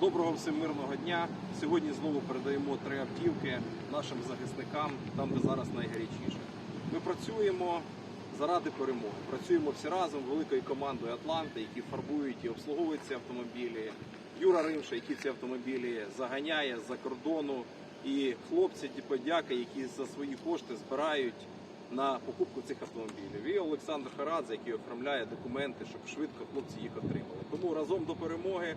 Доброго всім мирного дня. Сьогодні знову передаємо три автівки нашим захисникам, там де зараз найгарячіше. Ми працюємо заради перемоги. Працюємо всі разом великою командою Атланти, які фарбують і обслуговують ці автомобілі. Юра Римша, який ці автомобілі заганяє з-за кордону. І хлопці, ті подяки, які за свої кошти збирають на покупку цих автомобілів. І Олександр Харадзе, який оформляє документи, щоб швидко хлопці їх отримали. Тому разом до перемоги.